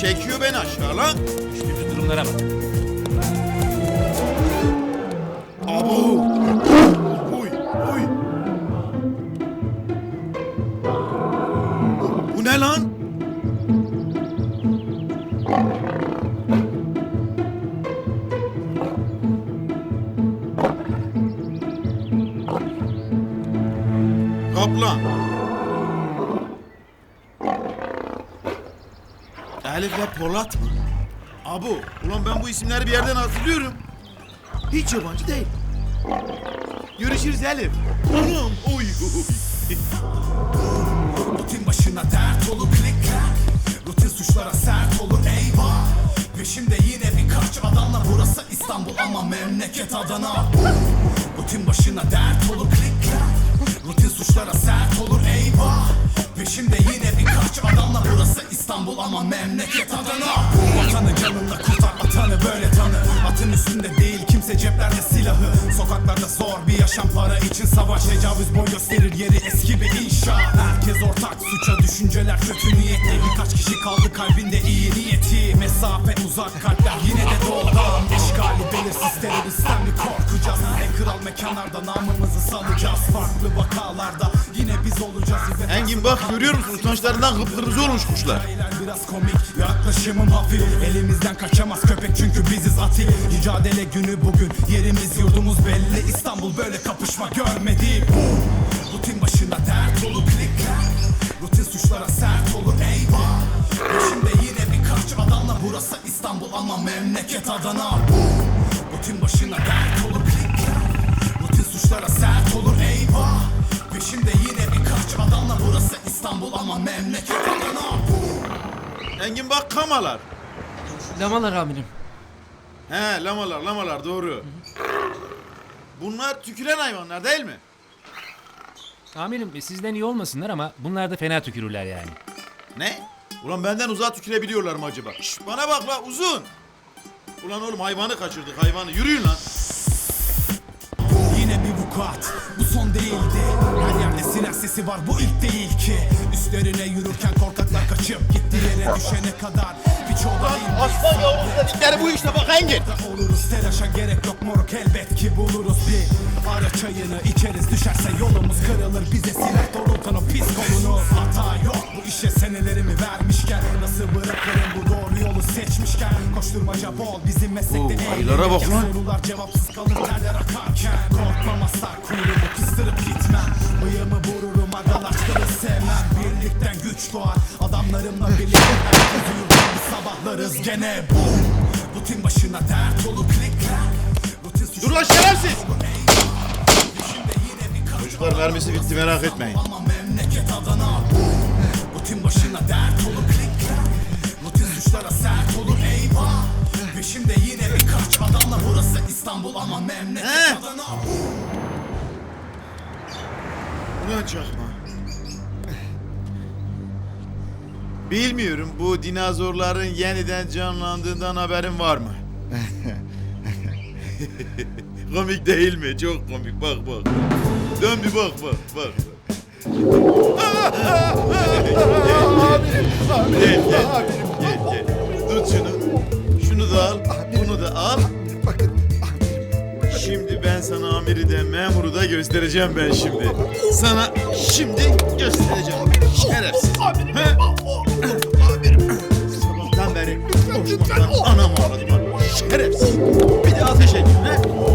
Çekiyor beni aşağı lan. Düştüğümüz durumlara bak. Abo. Oy oy. Bu ne lan? Kaplan. Elif ve Polat mı? Abu, ulan ben bu isimleri bir yerden hatırlıyorum. Hiç yabancı değil. Görüşürüz Elif. Anam, oy oy. Rutin başına dert olur klik clack Rutin suçlara sert olur eyvah Peşimde yine birkaç adamla Burası İstanbul ama memleket Adana Rutin başına dert olur klik clack Rutin suçlara sert olur eyvah Peşimde yine birkaç adamla Burası İstanbul ama memleket Adana Vatanı canınla kurtar atanı böyle tanı. Atın üstünde değil kimse ceplerde silahı. Sokaklarda zor bir yaşam para için savaş Tecavüz boy gösterir yeri eski bir inşa Herkes ortak suça düşünceler kötü niyetli. Birkaç kişi kaldı kalbinde iyi niyeti. Mesafe uzak kalpler yine de doğudan Eşkali belirsiz teröristten mi korkacağız. En kral mekanlarda namımızı salacağız. Farklı vakalarda yine biz olacağız. Engin bak görüyor musun? utançlarından kıpkırmızı olmuş kuşlar. Biraz komik Yaklaşımım hafif. Elimizden kaçamaz köpek çünkü biziz atil Mücadele günü bugün Yerimiz yurdumuz belli. İstanbul böyle kapışma görmedi. Boom. Rutin başına dert olur klikler. Rutin suçlara sert olur eyvah. Peşimde yine memleket Adana Boom. Rutin başına dert olur klikler Rutin suçlara sert olur eyvah Peşimde yine birkaç adamla Burası İstanbul ama memleket Adana Boom. Engin bak kamalar. Lamalar amirim. He lamalar lamalar doğru. Bunlar tüküren hayvanlar değil mi? Amirim e, sizden iyi olmasınlar ama bunlar da fena tükürürler yani. Ne? Ulan benden uzağa tükürebiliyorlar mı acaba? Şş, bana bak la uzun. Ulan oğlum hayvanı kaçırdık hayvanı. Yürüyün lan. Yine bir vukuat bu son değildi. Her yerde silah sesi var bu ilk değil ki. Üstlerine yürürken korkaklar kaçıp gitti yere düşene kadar. Birçoğu da inmiş Aslan yavrusu dedikleri bu işte bak Engin. Da oluruz. Telaşa gerek yok moruk elbet ki buluruz bir. Ara çayını içeriz düşerse yolumuz kırılır. Bize silah doğrultan o pis kolunu. Hata yok bu işe senelerimi vermişken Nasıl bırakırım seçmişken Koşturmaca bol. Bizim meslekte Oo, aylara bak lan. Sorular cevapsız kalır terler akarken. Korkmam asla kuyruğumu kıstırıp gitmem. Bıyığımı vururum agalaşları sevmem. Birlikten güç doğar adamlarımla birlikte Herkes biz sabahlarız gene boom Rutin başına dert klikler. Rutin suçlu Dur lan şerefsiz. Çocuklar mermisi bitti merak etmeyin. ama memleket Adana boom Rutin başına dert olur klikler Suçlara sert olur eyvah Peşimde yine birkaç adamla Burası İstanbul ama memleket He. Adana Ulan çakma. Bilmiyorum bu dinozorların yeniden canlandığından haberin var mı? komik değil mi? Çok komik. Bak bak. Dön bir bak bak bak. gel gel. Gel gel. İşte memuru da göstereceğim ben şimdi. Sana şimdi göstereceğim. Şerefsiz. Amirim He? Amirim. Sabahtan beri konuşmaktan anam ağladı. Şerefsiz. Bir de ateş edin. He?